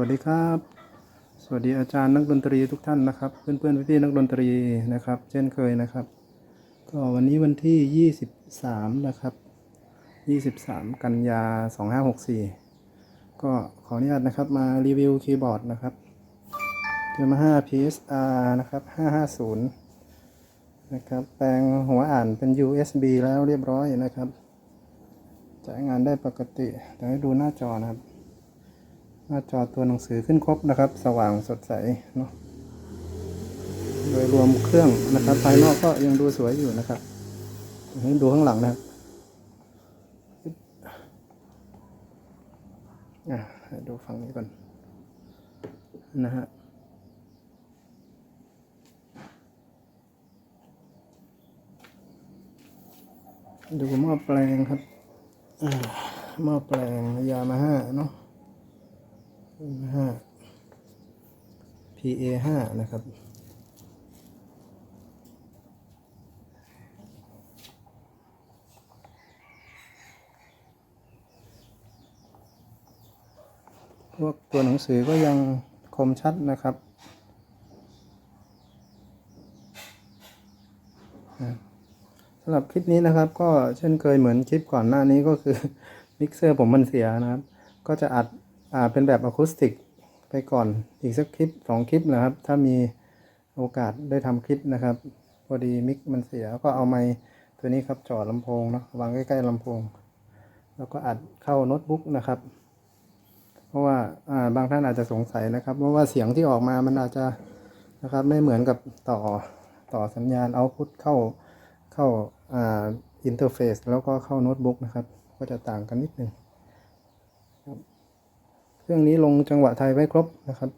วัสดีครับ สวัสดีอาจารย์นักดนตรีทุกท่านนะครับ เพื่อนๆพี่ๆนักดนตรีนะครับ เช่นเคยนะครับ ก็วันนี้วันที่ 23 นะครับ 23 กันยา 2564 ก็ขออนุญาตนะครับมารีวิวคีย์บอร์ดนะครับ Yamaha PSR นะครับ 550 นะครับ แปลงหัวอ่านเป็น USB แล้วเรียบร้อยนะครับใช้งานได้ปกติเดี๋ยวให้ดูหน้าจอนะครับ หน้าจอตัวหนังสือขึ้นครบนะครับ สว่างสดใสเนาะโดยรวมเครื่องนะครับ ภายนอกก็ยังดูสวยอยู่นะครับให้ดูข้างหลังนะครับอะดูฝั่งนี้ก่อนนะฮะดูหม้อแปลงครับหม้อแปลงยามาฮ่าเนาะ ห้า PA ห้านะครับ พวกตัวหนังสือก็ยังคมชัดนะครับสำหรับคลิปนี้นะครับ ก็เช่นเคยเหมือนคลิปก่อนหน้านี้ก็คือมิกเซอร์ผมมันเสียนะครับ ก็จะอัด อ่าเป็นแบบอะคูสติกไปก่อนอีกสักคลิปสองคลิปนะครับ ถ้ามีโอกาสได้ทำคลิปนะครับ พอดีมิกมันเสียก็เอาไมค์ตัวนี้ครับจ่อลำโพงเนาะวางใกล้ๆลำโพง แล้วก็อัดเข้าโน้ตบุ๊กนะครับ เพราะว่าอ่าบางท่านอาจจะสงสัยนะครับเพราะว่าเสียงที่ออกมามันอาจจะนะครับไม่เหมือนกับต่อต่อสัญญาณเอาพุทเข้าเข้าอ่าอินเทอร์เฟซแล้วก็เข้าโน้ตบุ๊กนะครับ ก็จะต่างกันนิดนึง เครื่องนี้ลงจังหวะไทยไว้ครบนะครับ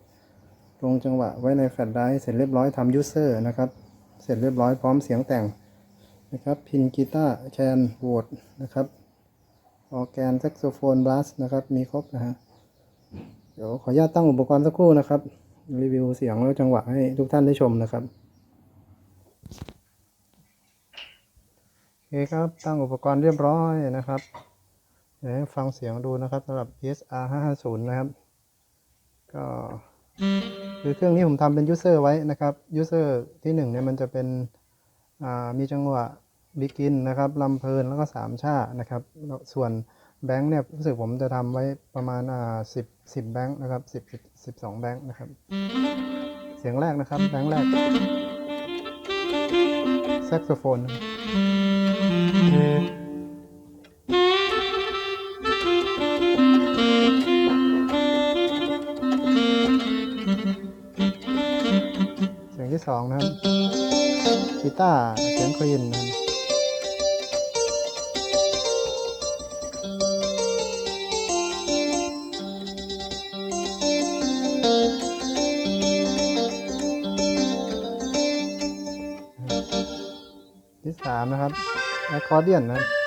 ลงจังหวะไว้ในแฟลชไดรฟ์เสร็จเรียบร้อยทำยูเซอร์นะครับ เสร็จเรียบร้อยพร้อมเสียงแต่งนะครับ พินกีตาร์แคนโวดนะครับ ออแกนแซกโซโฟนบลัสนะครับ มีครบนะฮะ เดี๋ยวขออนุญาตตั้งอุปกรณ์สักครู่นะครับ รีวิวเสียงแล้วจังหวะให้ทุกท่านได้ชมนะครับโอเคครับ ตั้งอุปกรณ์เรียบร้อยนะครับ เดี๋ยวฟังเสียงดูนะครับสำหรับ PSR 550 นะครับ ก็คือเครื่องนี้ผมทำเป็นยูเซอร์ไว้นะครับยูเซอร์ที่1เนี่ยมันจะเป็นมีจังหวะบิกินนะครับลำเพลินแล้วก็สามชานะครับ ส่วนแบงค์เนี่ยรู้สึกผมจะทำไว้ประมาณอ่าสิบสิบแบงค์นะครับสิบสิบสองแบงค์นะครับ เสียงแรกนะครับ แบงค์แรกแซกโซโฟน ที่สองนะครับกีตาร์เสียงคลีนนะครับที่สามนะครับ แอคคอร์เดียนนะครับ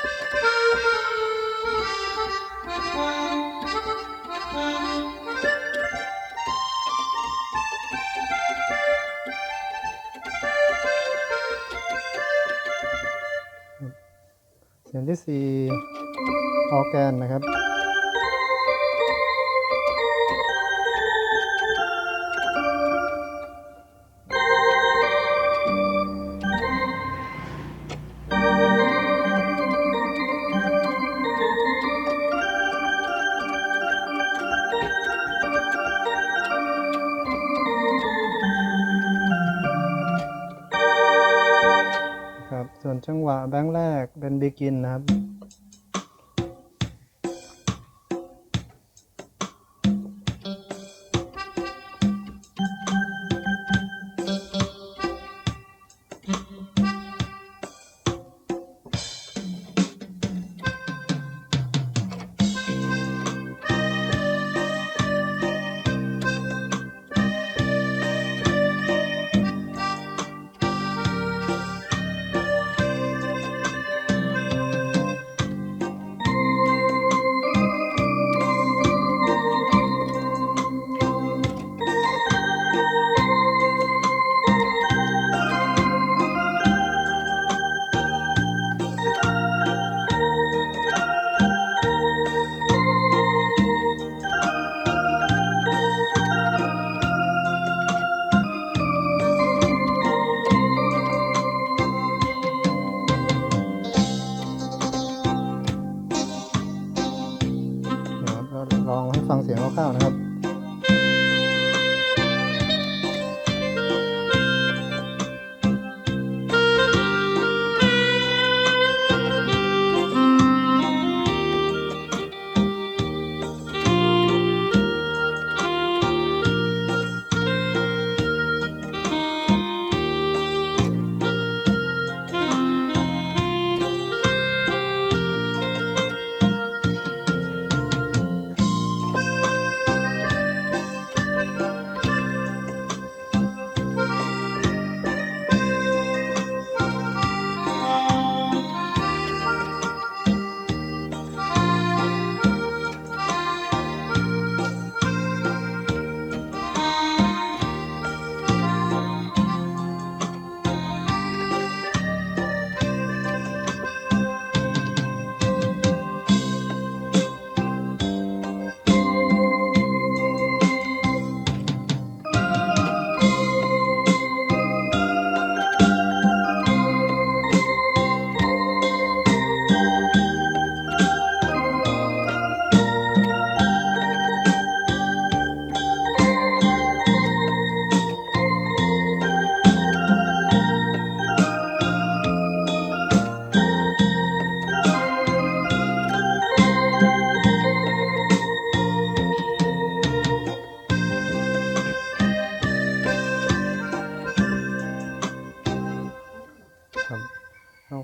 ที่สี่ออแกนนะครับ วนจังหวะแบงค์แรกเป็นบิกินนะครับ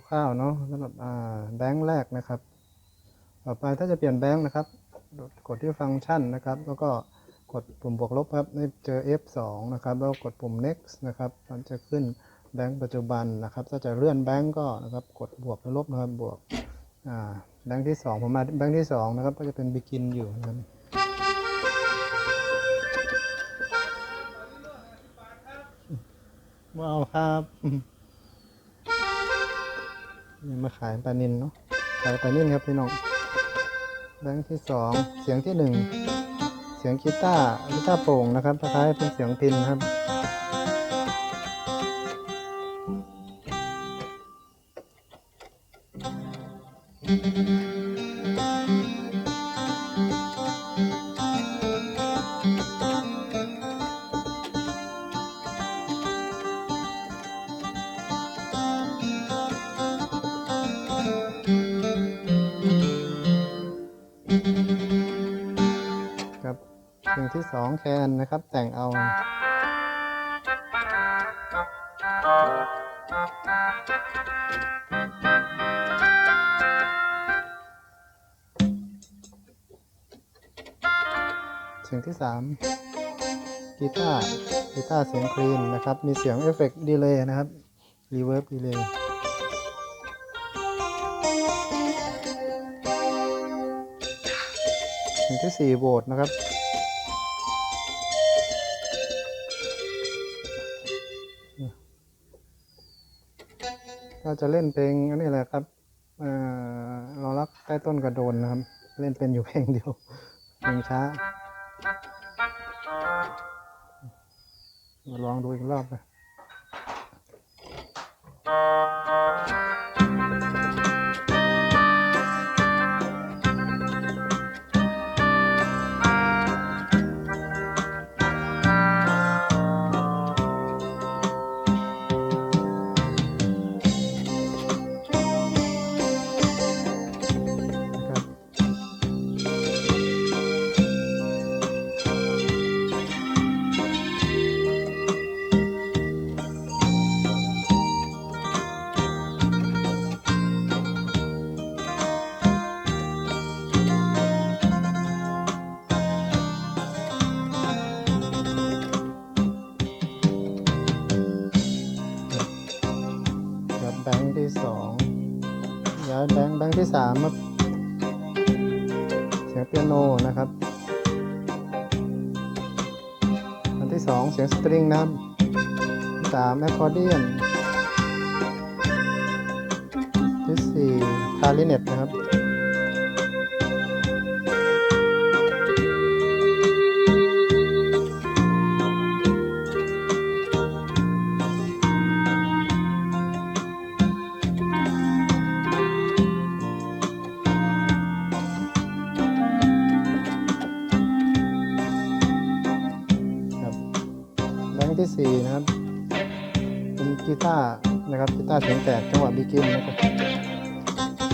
คร่าวๆเนาะสำหรับแบงค์แรกนะครับ ต่อไปถ้าจะเปลี่ยนแบงค์นะครับ กดที่ฟังก์ชันนะครับ แล้วก็กดปุ่มบวกลบครับให้เจอ F2 นะครับ แล้วกดปุ่ม next นะครับมันจะขึ้นแบงค์ปัจจุบันนะครับ ถ้าจะเลื่อนแบงค์ก็นะครับ กดบวกหรือลบนะครับบวกแบงค์ที่2ผมมาแบงค์ที่2นะครับ ก็จะเป็น begin อยู่นะครับว้าวครับ นี่มาขายปลานินเนาะขายปลานินครับพี่น้องแบงค์ที่สองเสียงที่หนึ่งเสียงกีตาร์กีตาร์โปร่งนะครับคล้ายเป็นเสียงพินครับครั นะครับ แต่งเอา เสียงที่สามกีตาร์ กีตาร์เสียงคลีนนะครับ มีเสียงเอฟเฟกต์ดีเลย์นะครับ รีเวิร์บดีเลย์เสียงที่สี่โหวตนะครับ ก็จะเล่นเพลงอันนี้แหละครับเรารักใต้ต้นกระโดนนะครับ เล่นเป็นอยู่เพลงเดียวเพลงช้ามาลองดูอีกรอบนะ ย้แบงค์แบงค์ที่สามครับเสียงเปียโนนะครับอันที่สองเสียงสตริงนะครับสามแอคคอร์เดียนที่สี่คาริเนต ที่สี่นะครับเป็นกีตาร์นะครับกีตาร์เสียงแตกจังหวะบีกินนะครับ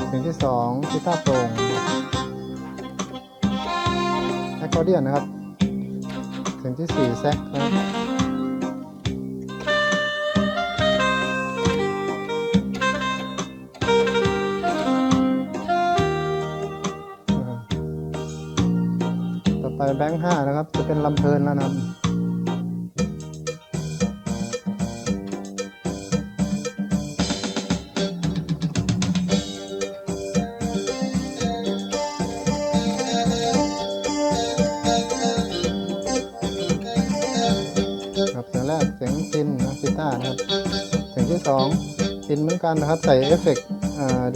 เสียงที่สองกีตาร์โปร่งแอคคอร์เดียนนะครับเสียงที่สี่แซกนะครับต่อไปแบงค์ห้านะครับจะเป็นลำเพลินแล้วนะครับ ตาร์นะครับเสียงที่สองซินเหมือนกันนะครับ ใส่เอฟเฟกต์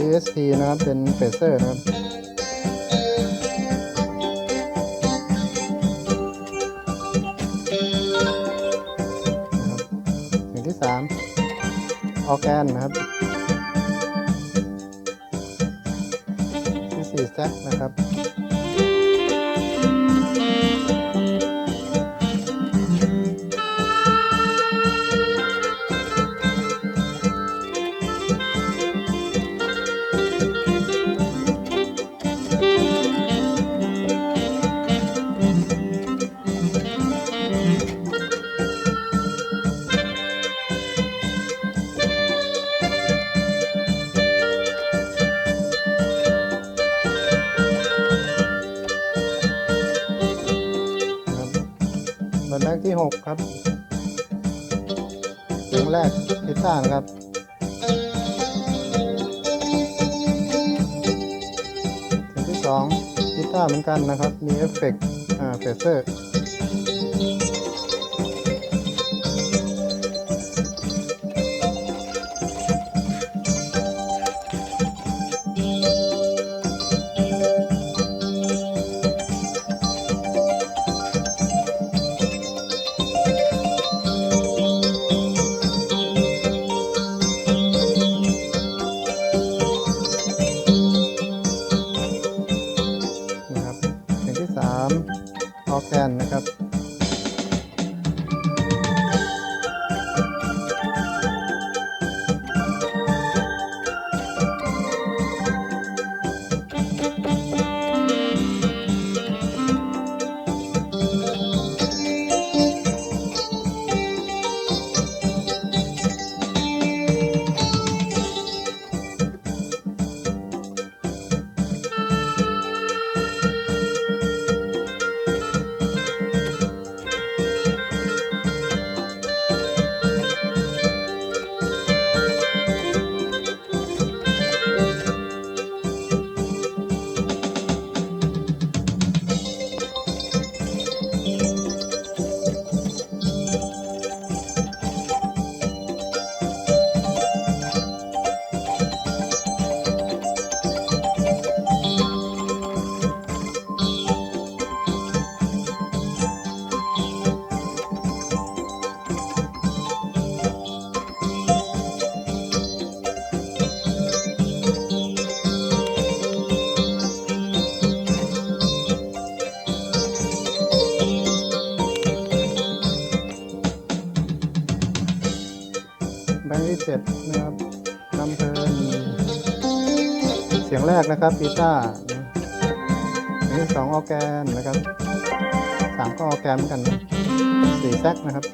DSP นะครับ เป็นเฟเซอร์นะครับ เสียงที่สามออแกนนะครับ 6 ครับเสียงแรกกีตาร์ครับเสียงที่2กีตาร์เหมือนกันนะครับ มีเอฟเฟกต์เฟเซอร์ กนะครับกีตาร์เสียงที่สองออแกนนะครับสามก็ออแกนเหมือนกันสี่แซกนะครับ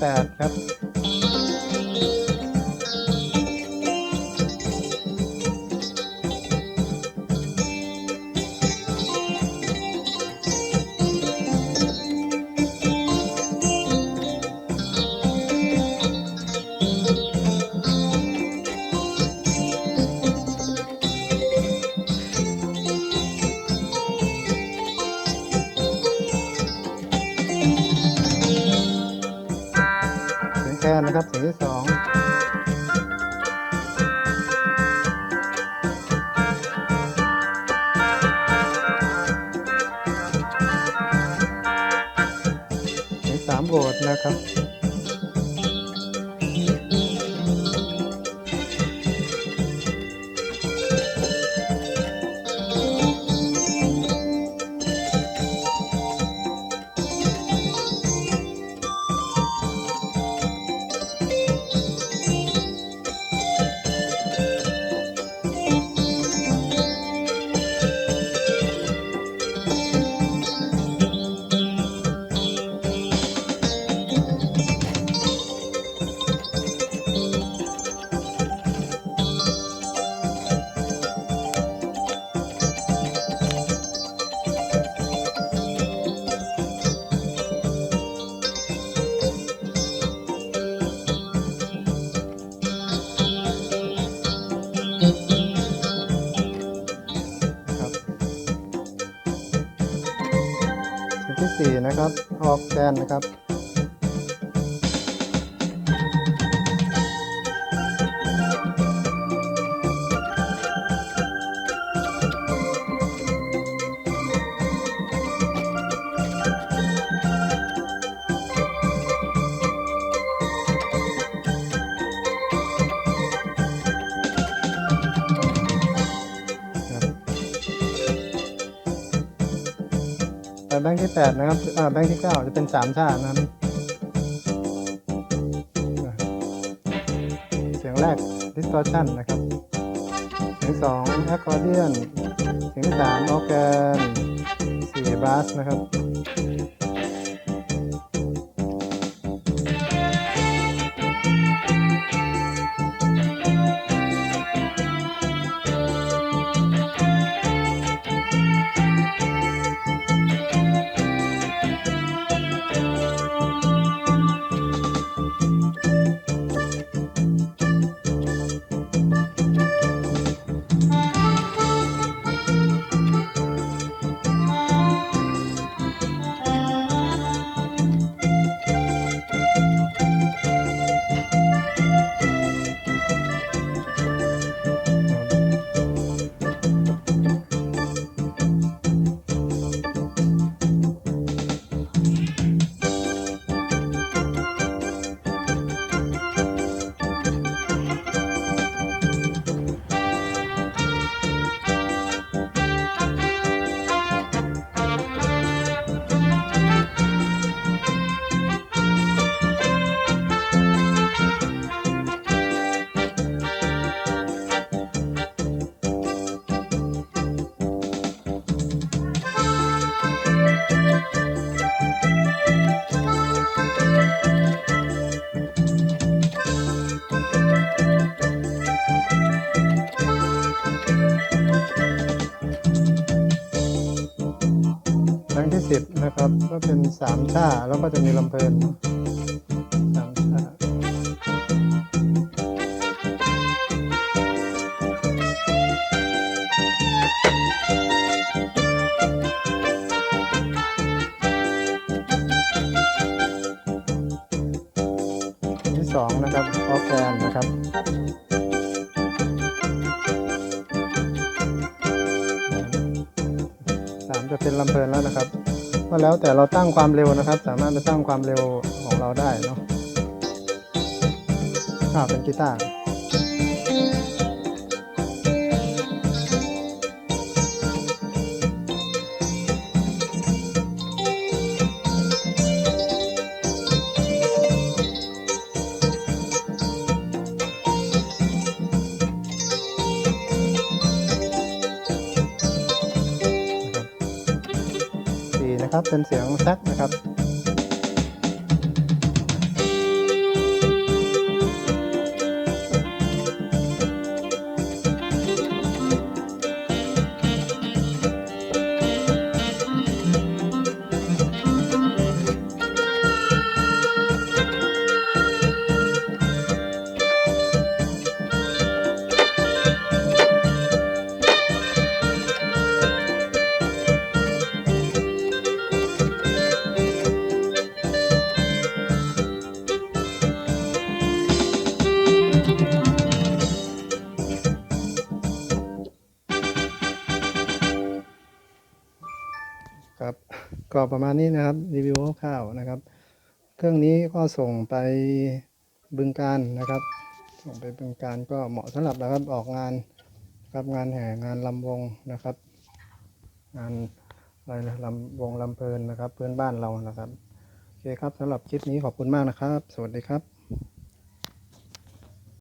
งที่แปดครับ เสี ออกแกนนะครับครับ แต่แบงค์ที่แปดนะครับอ่าแบงค์ที่เก้าจะเป็นสามชาตินะครับเสียงแรก distortion นะครับ เสียงสอง accordion เสียงที่สาม organ สี่ bass นะครับ นะครับ ก็เป็นสามชาแล้วก็จะมีลำเพลิน แล้วแต่เราตั้งความเร็วนะครับ สามารถไปตั้งความเร็วของเราได้เนาะอ่าเป็นกีตาร์ นะครับเป็นเสียงแซกนะครับ อบประมาณนี้นะครับ รีวิวคร่าวๆนะครับ เครื่องนี้ก็ส่งไปบึงการนะครับ ส่งไปบึงการก็เหมาะสำหรับนะครับออกงานครับงานแห่งานลำวงนะครับ งานอะไรนะลำวงลำเพลินนะครับ เพื่อนบ้านเรานะครับโอเคครับสำหรับคลิปนี้ขอบคุณมากนะครับ สวัสดีครับ